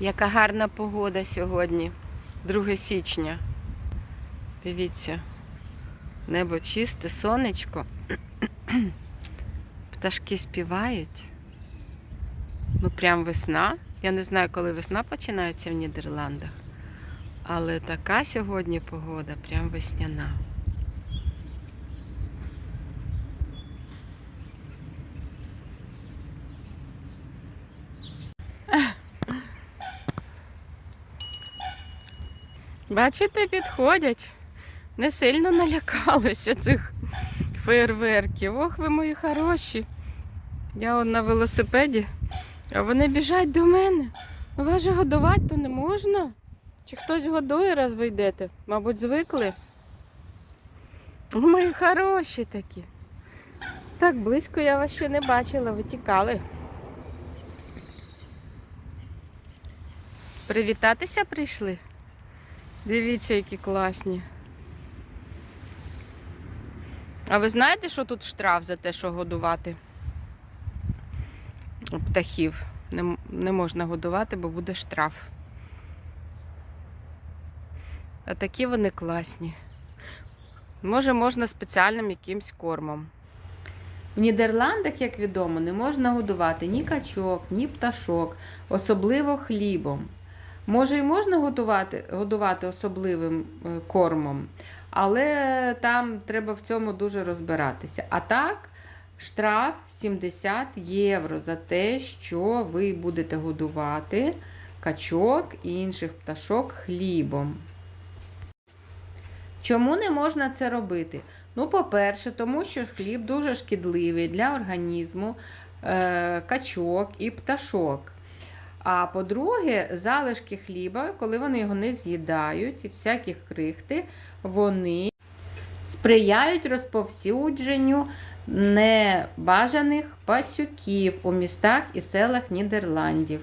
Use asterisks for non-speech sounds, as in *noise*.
Яка гарна погода сьогодні, 2 січня. Дивіться, небо чисте, сонечко. *clears throat* Пташки співають. Ну, прям весна. Я не знаю, коли весна починається в Нідерландах. Але така сьогодні погода, прям весняна. Бачите, підходять. Не сильно налякалися цих фейерверків. Ох, ви мої хороші. Я он на велосипеді, а вони біжать до мене. Ну, Вас же годувати то не можна. Чи хтось годує, раз ви йдете? Мабуть, звикли. Мої хороші такі. Так близько я вас ще не бачила, ви тікали. Привітатися прийшли? Дивіться, які класні. А ви знаєте, що тут штраф за те, що годувати птахів? Не, не можна годувати, бо буде штраф. А такі вони класні. Може, можна спеціальним якимсь кормом. В Нідерландах, як відомо, не можна годувати ні качок, ні пташок, особливо хлібом. Може, і можна готувати, годувати особливим е, кормом, але там треба в цьому дуже розбиратися. А так, штраф 70 євро за те, що ви будете годувати качок і інших пташок хлібом. Чому не можна це робити? Ну, по-перше, тому що хліб дуже шкідливий для організму е, качок і пташок. А по-друге, залишки хліба, коли вони його не з'їдають, і всякі крихти, вони сприяють розповсюдженню небажаних пацюків у містах і селах Нідерландів.